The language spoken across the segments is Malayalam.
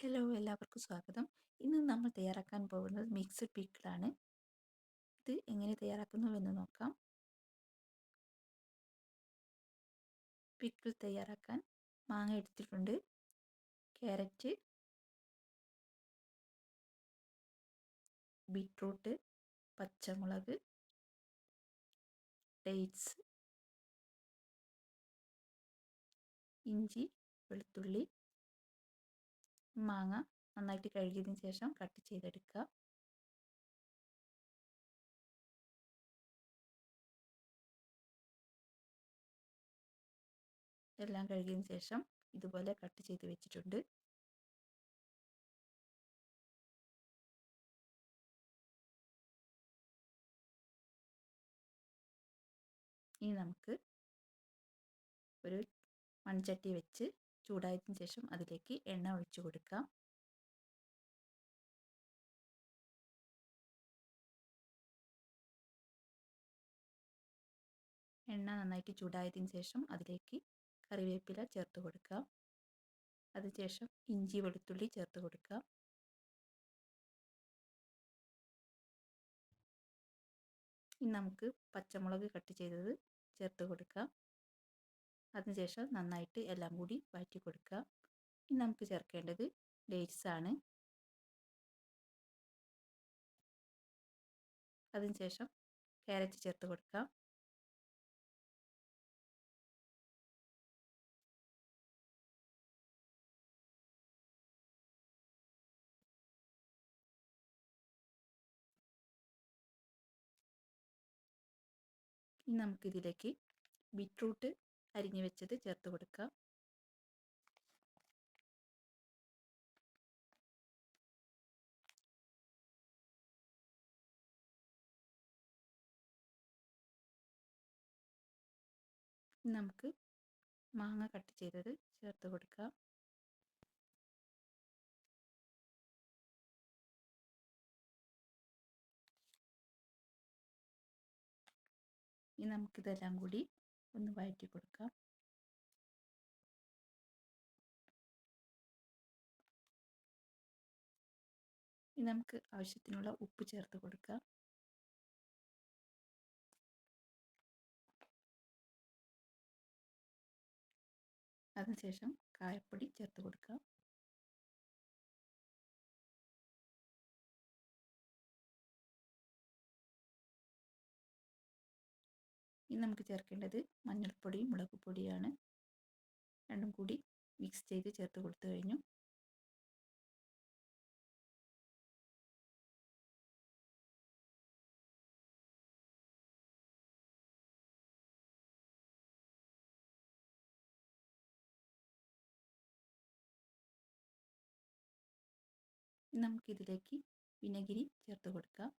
ഹലോ എല്ലാവർക്കും സ്വാഗതം. ഇന്ന് നമ്മൾ തയ്യാറാക്കാൻ പോകുന്നത് മിക്സഡ് പിക്കിളാണ്. ഇത് എങ്ങനെ തയ്യാറാക്കുന്നുവെന്ന് നോക്കാം. പിക്കിൾ തയ്യാറാക്കാൻ മാങ്ങ എടുത്തിട്ടുണ്ട്. ക്യാരറ്റ് ബീട്രൂട്ട് പച്ചമുളക് ഡേറ്റ്സ് ഇഞ്ചി വെളുത്തുള്ളി മാങ്ങ നന്നായിട്ട് കഴുകിയതിന് ശേഷം കട്ട് ചെയ്തെടുക്കുക. എല്ലാം കഴുകിയതിന് ശേഷം ഇതുപോലെ കട്ട് ചെയ്ത് വെച്ചിട്ടുണ്ട്. ഇനി നമുക്ക് ഒരു മൺചട്ടി വെച്ച് ചൂടായതിനു ശേഷം അതിലേക്ക് എണ്ണ ഒഴിച്ചു കൊടുക്കാം. എണ്ണ നന്നായിട്ട് ചൂടായതിന് ശേഷം അതിലേക്ക് കറിവേപ്പില ചേർത്ത് കൊടുക്കാം. അതിനുശേഷം ഇഞ്ചി വെളുത്തുള്ളി ചേർത്ത് കൊടുക്കാം. ഇനി നമുക്ക് പച്ചമുളക് കട്ട് ചെയ്തത് ചേർത്ത് കൊടുക്കാം. അതിനുശേഷം നന്നായിട്ട് എല്ലാം കൂടി വഴറ്റി കൊടുക്കുക. ഇനി നമുക്ക് ചേർക്കേണ്ടത് ഡേറ്റ്സ് ആണ്. അതിനുശേഷം ക്യാരറ്റ് ചേർത്ത് കൊടുക്കാം. ഇനി നമുക്കിതിലേക്ക് ബീറ്റ്റൂട്ട് അരിഞ്ഞു വെച്ചത് ചേർത്ത് കൊടുക്കുക. നമുക്ക് മാങ്ങ കട്ട് ചെയ്തത് ചേർത്ത് കൊടുക്കാം ഇനി നമുക്കിതെല്ലാം കൂടി ഒന്ന് വഴറ്റി കൊടുക്കാം. ഇനി നമുക്ക് ആവശ്യത്തിനുള്ള ഉപ്പ് ചേർത്ത് കൊടുക്കാം. അതിനുശേഷം കായപ്പൊടി ചേർത്ത് കൊടുക്കാം. ഇനി നമുക്ക് ചേർക്കേണ്ടത് മഞ്ഞൾപ്പൊടിയും മുളക് പൊടിയാണ് രണ്ടും കൂടി മിക്സ് ചെയ്ത് ചേർത്ത് കൊടുത്തു കഴിഞ്ഞു. നമുക്കിതിലേക്ക് വിനഗിരി ചേർത്ത് കൊടുക്കാം.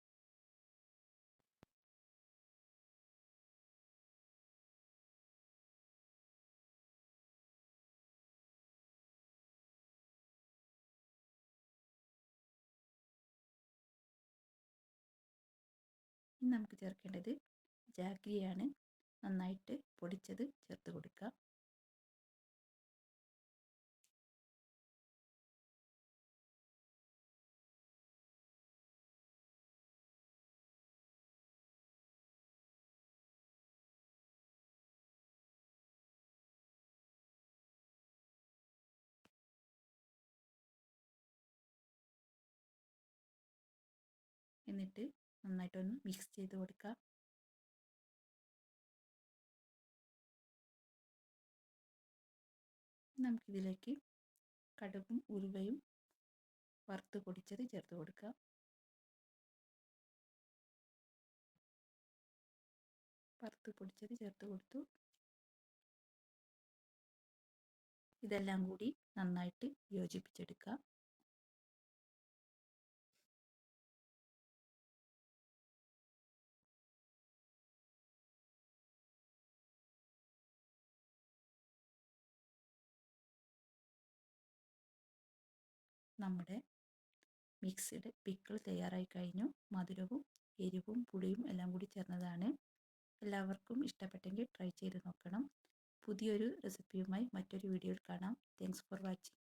ഇനി നമുക്ക് ചേർക്കേണ്ടത് ജാഗ്രിയാണ് നന്നായിട്ട് പൊടിച്ചത് ചേർത്ത് കൊടുക്കുക. എന്നിട്ട് നന്നായിട്ടൊന്ന് മിക്സ് ചെയ്ത് കൊടുക്കുക നമുക്കിതിലേക്ക് കടുകും ഉരുവയും വറുത്ത് പൊടിച്ചത് ചേർത്ത് കൊടുക്കുക വറുത്ത് പൊടിച്ചത് ചേർത്ത് കൊടുത്തു. ഇതെല്ലാം കൂടി നന്നായിട്ട് യോജിപ്പിച്ചെടുക്കുക നമ്മുടെ മിക്സ്ഡ് പിക്കിൾ തയ്യാറായി കഴിഞ്ഞു. മധുരവും എരിവും പുളിയും എല്ലാം കൂടി ചേർന്നതാണ്. എല്ലാവർക്കും ഇഷ്ടപ്പെട്ടെങ്കിൽ ട്രൈ ചെയ്ത് നോക്കണം. പുതിയൊരു റെസിപ്പിയുമായി മറ്റൊരു വീഡിയോയിൽ കാണാം. Thanks for watching